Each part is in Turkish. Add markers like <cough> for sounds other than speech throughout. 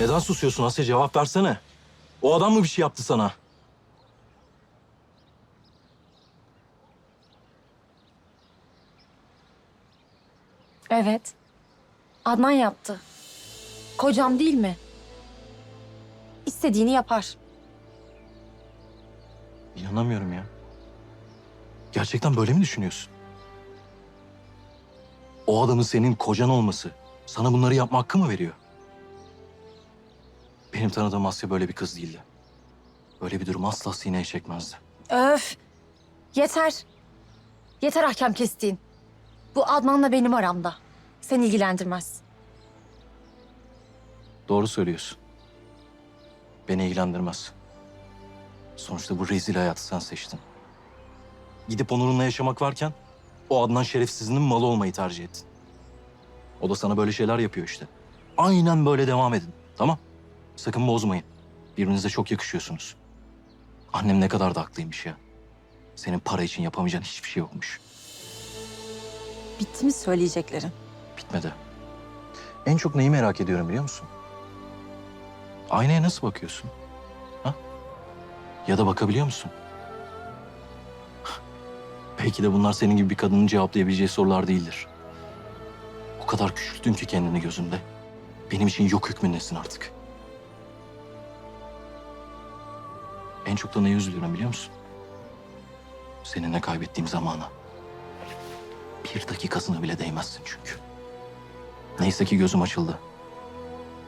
Neden susuyorsun Asya? Cevap versene. O adam mı bir şey yaptı sana? Evet. Adnan yaptı. Kocam değil mi? İstediğini yapar. İnanamıyorum ya. Gerçekten böyle mi düşünüyorsun? O adamın senin kocan olması sana bunları yapma hakkı mı veriyor? Benim tanıdığım Asya böyle bir kız değildi. Böyle bir durum asla sineye çekmezdi. Öf. Yeter. Yeter ahkam kestiğin. Bu Adnan'la benim aramda. Seni ilgilendirmez. Doğru söylüyorsun. Beni ilgilendirmez. Sonuçta bu rezil hayatı sen seçtin. Gidip onurunla yaşamak varken o Adnan şerefsizinin malı olmayı tercih ettin. O da sana böyle şeyler yapıyor işte. Aynen böyle devam edin. Tamam? Sakın bozmayın. Birbirinize çok yakışıyorsunuz. Annem ne kadar da haklıymış ya. Senin para için yapamayacağın hiçbir şey yokmuş. Bitti mi söyleyeceklerin? Bitmedi. En çok neyi merak ediyorum biliyor musun? Aynaya nasıl bakıyorsun? Ha? Ya da bakabiliyor musun? Belki de bunlar senin gibi bir kadının cevaplayabileceği sorular değildir. O kadar küçülttün ki kendini gözümde. Benim için yok hükmündesin artık. En çok da neye üzülüyorum biliyor musun? Seninle kaybettiğim zamana. Bir dakikasına bile değmezsin çünkü. Neyse ki gözüm açıldı.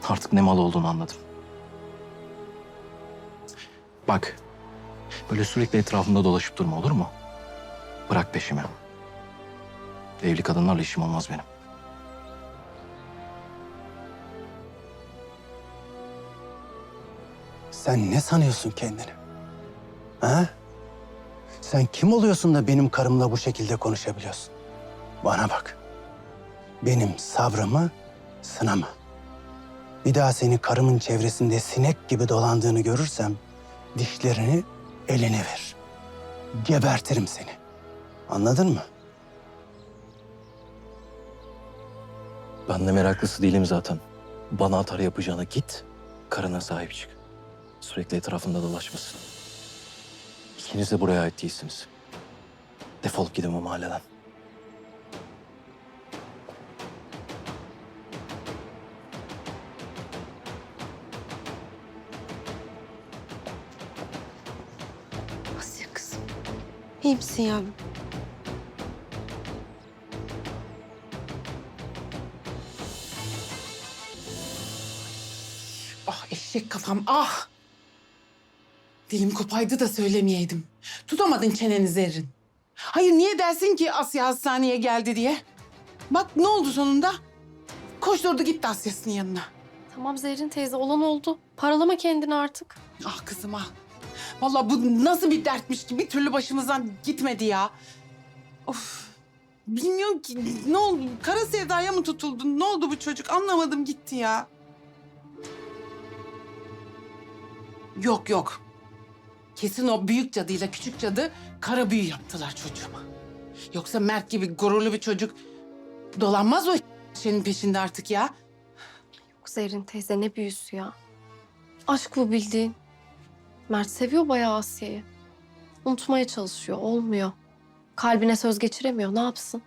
Artık ne mal olduğunu anladım. Bak, böyle sürekli etrafımda dolaşıp durma olur mu? Bırak peşimi. Evli kadınlarla işim olmaz benim. Sen ne sanıyorsun kendini? Ha? Sen kim oluyorsun da benim karımla bu şekilde konuşabiliyorsun? Bana bak. Benim sabrımı sınama. Bir daha seni karımın çevresinde sinek gibi dolandığını görürsem dişlerini eline ver. Gebertirim seni. Anladın mı? Ben de meraklısı değilim zaten. Bana atar yapacağına git, karına sahip çık. Sürekli etrafında dolaşmasın. İkiniz de buraya ait değilsiniz. Defolup gidin bu mahalleden. Asya kızım. İyi misin yavrum? Ah eşek kafam ah. Dilim kopaydı da söylemeyeydim. Tutamadın çeneni zerrin. Hayır niye dersin ki Asya hastaneye geldi diye? Bak ne oldu sonunda? Koşturdu gitti Asya'sının yanına. Tamam Zerrin teyze olan oldu. Paralama kendini artık. Ah kızım ah. Vallahi bu nasıl bir dertmiş ki bir türlü başımızdan gitmedi ya. Of. Bilmiyorum ki ne oldu? Kara sevdaya mı tutuldu? Ne oldu bu çocuk? Anlamadım gitti ya. Yok yok. Kesin o büyük cadıyla küçük cadı kara büyü yaptılar çocuğuma. Yoksa Mert gibi gururlu bir çocuk dolanmaz o şeyin peşinde artık ya. Yok Zerrin teyze ne büyüsü ya. Aşk bu bildiğin. Mert seviyor bayağı Asya'yı. Unutmaya çalışıyor, olmuyor. Kalbine söz geçiremiyor, ne yapsın?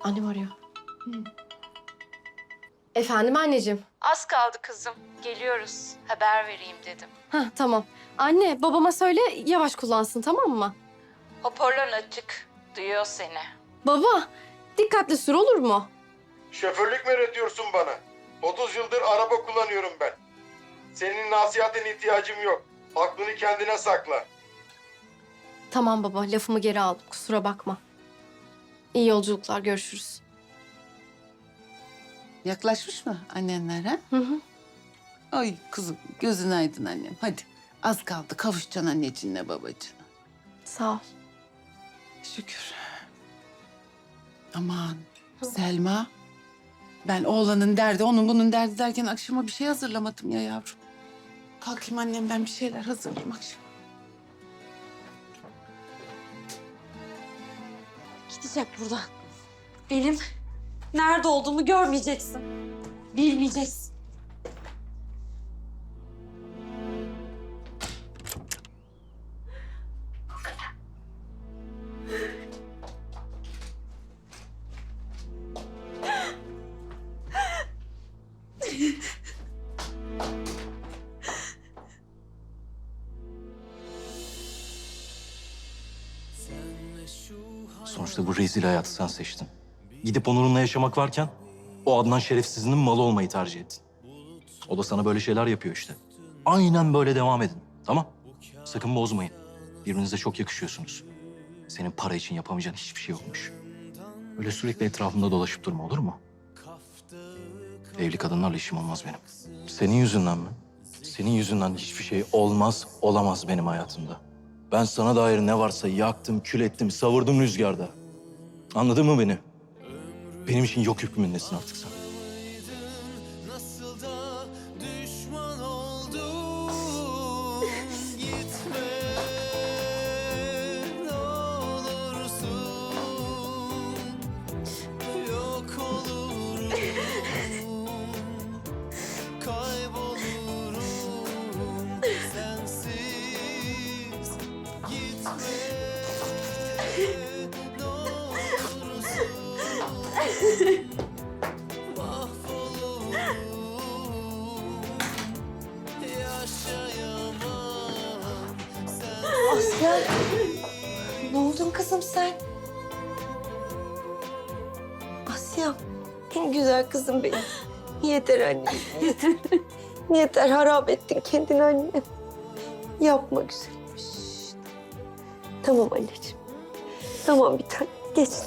Annem arıyor. Efendim anneciğim. Az kaldı kızım. Geliyoruz. Haber vereyim dedim. Hah tamam. Anne babama söyle yavaş kullansın tamam mı? Hoparlör açık. Duyuyor seni. Baba dikkatli sür olur mu? Şoförlük mü öğretiyorsun bana? 30 yıldır araba kullanıyorum ben. Senin nasihatine ihtiyacım yok. Aklını kendine sakla. Tamam baba lafımı geri aldım kusura bakma. İyi yolculuklar görüşürüz. Yaklaşmış mı annenler ha? Hı hı. Ay kızım gözün aydın annem hadi. Az kaldı kavuşacaksın anneciğinle babacığına. Sağ ol. Şükür. Aman Selma. Ben oğlanın derdi, onun bunun derdi derken akşama bir şey hazırlamadım ya yavrum. Kalkayım annem ben bir şeyler hazırlayayım akşam. Gidecek buradan. Benim nerede olduğumu görmeyeceksin. Bilmeyeceksin. Sonuçta bu rezil hayatı sen seçtin. Gidip Onur'unla yaşamak varken o Adnan şerefsizinin malı olmayı tercih ettin. O da sana böyle şeyler yapıyor işte. Aynen böyle devam edin. Tamam? Sakın bozmayın. Birbirinize çok yakışıyorsunuz. Senin para için yapamayacağın hiçbir şey yokmuş. Öyle sürekli etrafımda dolaşıp durma olur mu? Evli kadınlarla işim olmaz benim. Senin yüzünden mi? Senin yüzünden hiçbir şey olmaz, olamaz benim hayatımda. Ben sana dair ne varsa yaktım, kül ettim, savurdum rüzgarda. Anladın mı beni? Benim için yok hükmündesin artık sen. Asya. Ne oldun kızım sen? Asya. Güzel kızım benim. Yeter anne. Yeter. <laughs> Yeter harap ettin kendini anne. Yapma güzelim. Şşt. Tamam anneciğim. Tamam bir tane. Geçti.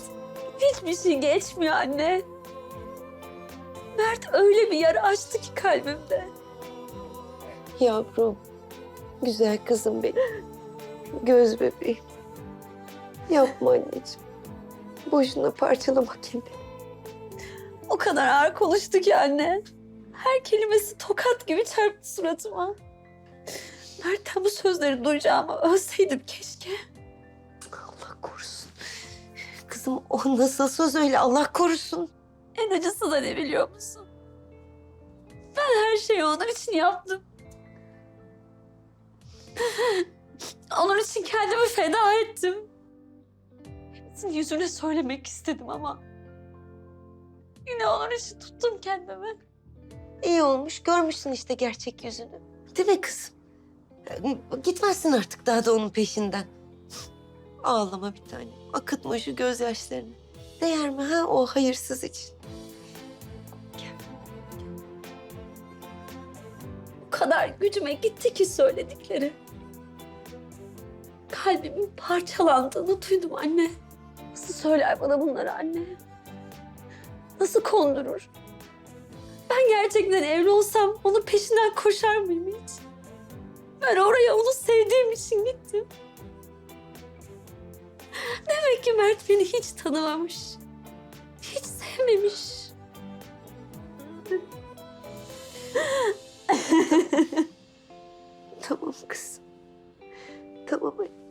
Hiçbir şey geçmiyor anne. Mert öyle bir yara açtı ki kalbimde. Yavrum. Güzel kızım benim. Göz bebeğim. Yapma anneciğim. Boşuna parçalama kendini. O kadar ağır konuştu ki anne. Her kelimesi tokat gibi çarptı suratıma. Mert'ten bu sözleri duyacağımı ölseydim keşke. Allah korusun. Kızım o nasıl söz öyle Allah korusun. En acısı da ne biliyor musun? Ben her şeyi onun için yaptım. Onun için kendimi feda ettim. Hepsini yüzüne söylemek istedim ama... Yine onun için tuttum kendimi. İyi olmuş görmüşsün işte gerçek yüzünü. Değil mi kızım? Gitmezsin artık daha da onun peşinden. Ağlama bir tane. Akıtma şu gözyaşlarını. Değer mi ha o hayırsız için? O kadar gücüme gitti ki söyledikleri. Kalbimin parçalandığını duydum anne. Nasıl söyler bana bunları anne? Nasıl kondurur? Ben gerçekten evli olsam onun peşinden koşar mıyım hiç? Ben oraya onu sevdiğim için gittim. Demek ki Mert beni hiç tanımamış. Hiç sevmemiş. <laughs> Tamam kızım. Tamam anne.